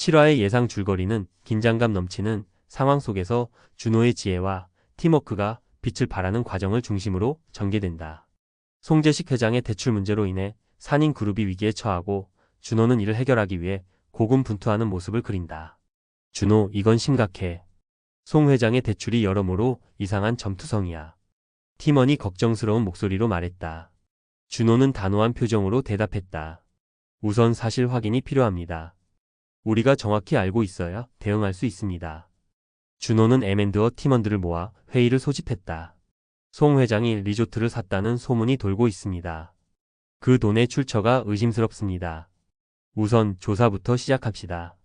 7화의 예상 줄거리는 긴장감 넘치는 상황 속에서 준호의 지혜와 팀워크가 빛을 발하는 과정을 중심으로 전개된다. 송재식 회장의 대출 문제로 인해 산인 그룹이 위기에 처하고 준호는 이를 해결하기 위해 고군분투하는 모습을 그린다. 준호, 이건 심각해. 송 회장의 대출이 여러모로 이상한 점투성이야. 팀원이 걱정스러운 목소리로 말했다. 준호는 단호한 표정으로 대답했다. 우선 사실 확인이 필요합니다. 우리가 정확히 알고 있어야 대응할 수 있습니다. 준호는 에멘드어 팀원들을 모아 회의를 소집했다. 송 회장이 리조트를 샀다는 소문이 돌고 있습니다. 그 돈의 출처가 의심스럽습니다. 우선 조사부터 시작합시다.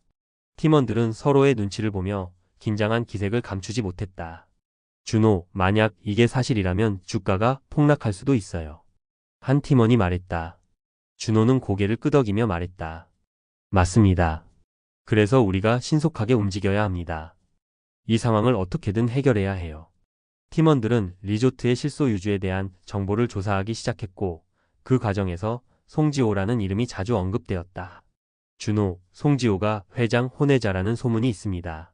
팀원들은 서로의 눈치를 보며 긴장한 기색을 감추지 못했다. 준호, 만약 이게 사실이라면 주가가 폭락할 수도 있어요. 한 팀원이 말했다. 준호는 고개를 끄덕이며 말했다. 맞습니다. 그래서 우리가 신속하게 움직여야 합니다. 이 상황을 어떻게든 해결해야 해요. 팀원들은 리조트의 실소 유주에 대한 정보를 조사하기 시작했고 그 과정에서 송지호라는 이름이 자주 언급되었다. 준호, 송지호가 회장 혼외자라는 소문이 있습니다.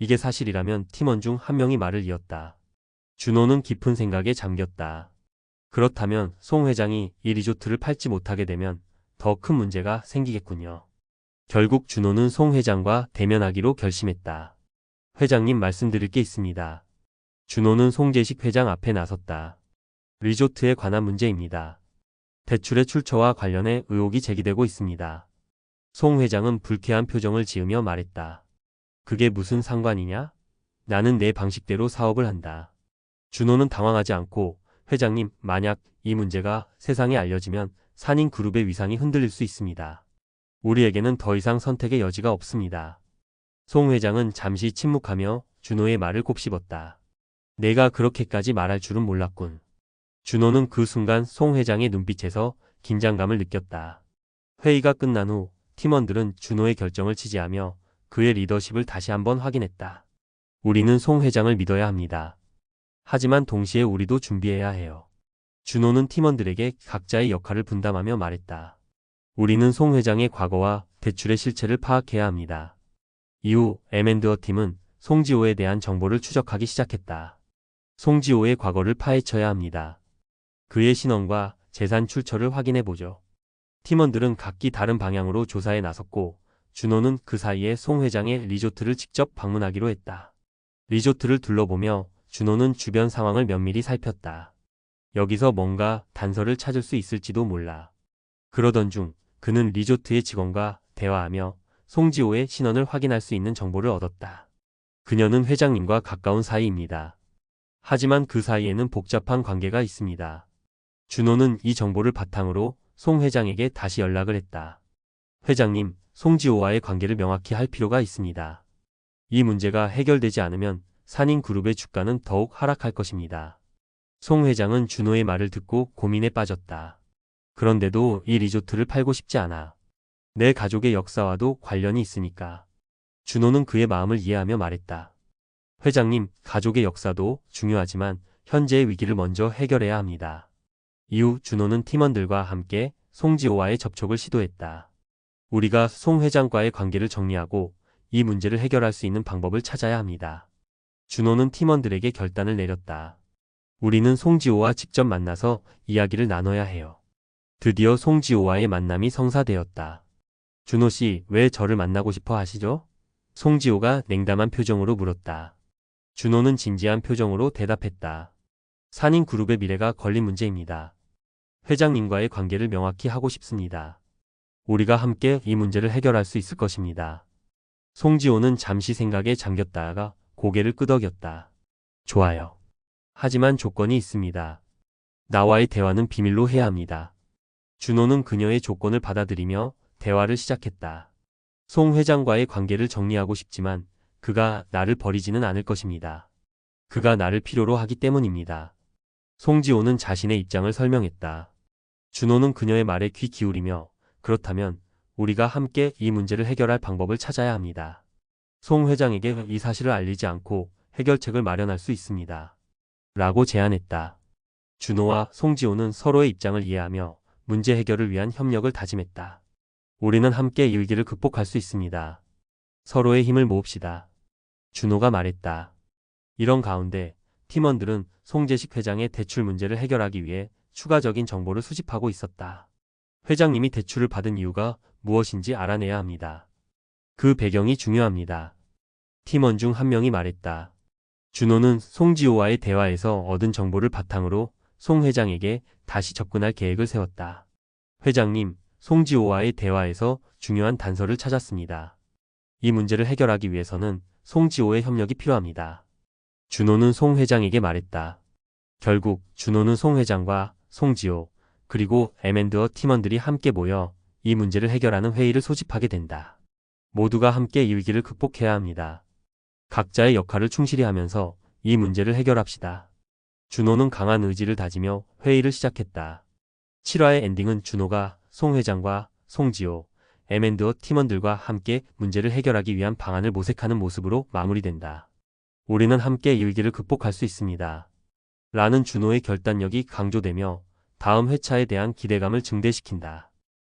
이게 사실이라면 팀원 중 한 명이 말을 이었다. 준호는 깊은 생각에 잠겼다. 그렇다면 송 회장이 이 리조트를 팔지 못하게 되면 더 큰 문제가 생기겠군요. 결국 준호는 송 회장과 대면하기로 결심했다. 회장님 말씀드릴 게 있습니다. 준호는 송재식 회장 앞에 나섰다. 리조트에 관한 문제입니다. 대출의 출처와 관련해 의혹이 제기되고 있습니다. 송 회장은 불쾌한 표정을 지으며 말했다. 그게 무슨 상관이냐? 나는 내 방식대로 사업을 한다. 준호는 당황하지 않고 회장님, 만약 이 문제가 세상에 알려지면 산인 그룹의 위상이 흔들릴 수 있습니다. 우리에게는 더 이상 선택의 여지가 없습니다. 송 회장은 잠시 침묵하며 준호의 말을 곱씹었다. 내가 그렇게까지 말할 줄은 몰랐군. 준호는 그 순간 송 회장의 눈빛에서 긴장감을 느꼈다. 회의가 끝난 후 팀원들은 준호의 결정을 지지하며 그의 리더십을 다시 한번 확인했다. 우리는 송 회장을 믿어야 합니다. 하지만 동시에 우리도 준비해야 해요. 준호는 팀원들에게 각자의 역할을 분담하며 말했다. 우리는 송 회장의 과거와 대출의 실체를 파악해야 합니다. 이후 에멘드어 팀은 송지호에 대한 정보를 추적하기 시작했다. 송지호의 과거를 파헤쳐야 합니다. 그의 신원과 재산 출처를 확인해 보죠. 팀원들은 각기 다른 방향으로 조사에 나섰고 준호는 그 사이에 송 회장의 리조트를 직접 방문하기로 했다. 리조트를 둘러보며 준호는 주변 상황을 면밀히 살폈다. 여기서 뭔가 단서를 찾을 수 있을지도 몰라. 그러던 중 그는 리조트의 직원과 대화하며 송지호의 신원을 확인할 수 있는 정보를 얻었다. 그녀는 회장님과 가까운 사이입니다. 하지만 그 사이에는 복잡한 관계가 있습니다. 준호는 이 정보를 바탕으로 송 회장에게 다시 연락을 했다. 회장님, 송지호와의 관계를 명확히 할 필요가 있습니다. 이 문제가 해결되지 않으면 산인 그룹의 주가는 더욱 하락할 것입니다. 송 회장은 준호의 말을 듣고 고민에 빠졌다. 그런데도 이 리조트를 팔고 싶지 않아. 내 가족의 역사와도 관련이 있으니까. 준호는 그의 마음을 이해하며 말했다. 회장님, 가족의 역사도 중요하지만 현재의 위기를 먼저 해결해야 합니다. 이후 준호는 팀원들과 함께 송지호와의 접촉을 시도했다. 우리가 송 회장과의 관계를 정리하고 이 문제를 해결할 수 있는 방법을 찾아야 합니다. 준호는 팀원들에게 결단을 내렸다. 우리는 송지호와 직접 만나서 이야기를 나눠야 해요. 드디어 송지호와의 만남이 성사되었다. 준호 씨, 왜 저를 만나고 싶어 하시죠? 송지호가 냉담한 표정으로 물었다. 준호는 진지한 표정으로 대답했다. 산인 그룹의 미래가 걸린 문제입니다. 회장님과의 관계를 명확히 하고 싶습니다. 우리가 함께 이 문제를 해결할 수 있을 것입니다. 송지호는 잠시 생각에 잠겼다가 고개를 끄덕였다. 좋아요. 하지만 조건이 있습니다. 나와의 대화는 비밀로 해야 합니다. 준호는 그녀의 조건을 받아들이며 대화를 시작했다. 송 회장과의 관계를 정리하고 싶지만 그가 나를 버리지는 않을 것입니다. 그가 나를 필요로 하기 때문입니다. 송지호는 자신의 입장을 설명했다. 준호는 그녀의 말에 귀 기울이며 그렇다면 우리가 함께 이 문제를 해결할 방법을 찾아야 합니다. 송 회장에게 이 사실을 알리지 않고 해결책을 마련할 수 있습니다. 라고 제안했다. 준호와 송지호는 서로의 입장을 이해하며 문제 해결을 위한 협력을 다짐했다. 우리는 함께 이 위기를 극복할 수 있습니다. 서로의 힘을 모읍시다. 준호가 말했다. 이런 가운데 팀원들은 송재식 회장의 대출 문제를 해결하기 위해 추가적인 정보를 수집하고 있었다. 회장님이 대출을 받은 이유가 무엇인지 알아내야 합니다. 그 배경이 중요합니다. 팀원 중 한 명이 말했다. 준호는 송지호와의 대화에서 얻은 정보를 바탕으로 송 회장에게 다시 접근할 계획을 세웠다. 회장님, 송지호와의 대화에서 중요한 단서를 찾았습니다. 이 문제를 해결하기 위해서는 송지호의 협력이 필요합니다. 준호는 송 회장에게 말했다. 결국 준호는 송 회장과 송지호 그리고 에멘드어 팀원들이 함께 모여 이 문제를 해결하는 회의를 소집하게 된다. 모두가 함께 이 위기를 극복해야 합니다. 각자의 역할을 충실히 하면서 이 문제를 해결합시다. 준호는 강한 의지를 다지며 회의를 시작했다. 7화의 엔딩은 준호가 송 회장과 송지호, 에멘드어 팀원들과 함께 문제를 해결하기 위한 방안을 모색하는 모습으로 마무리된다. 우리는 함께 이 위기를 극복할 수 있습니다. 라는 준호의 결단력이 강조되며 다음 회차에 대한 기대감을 증대시킨다.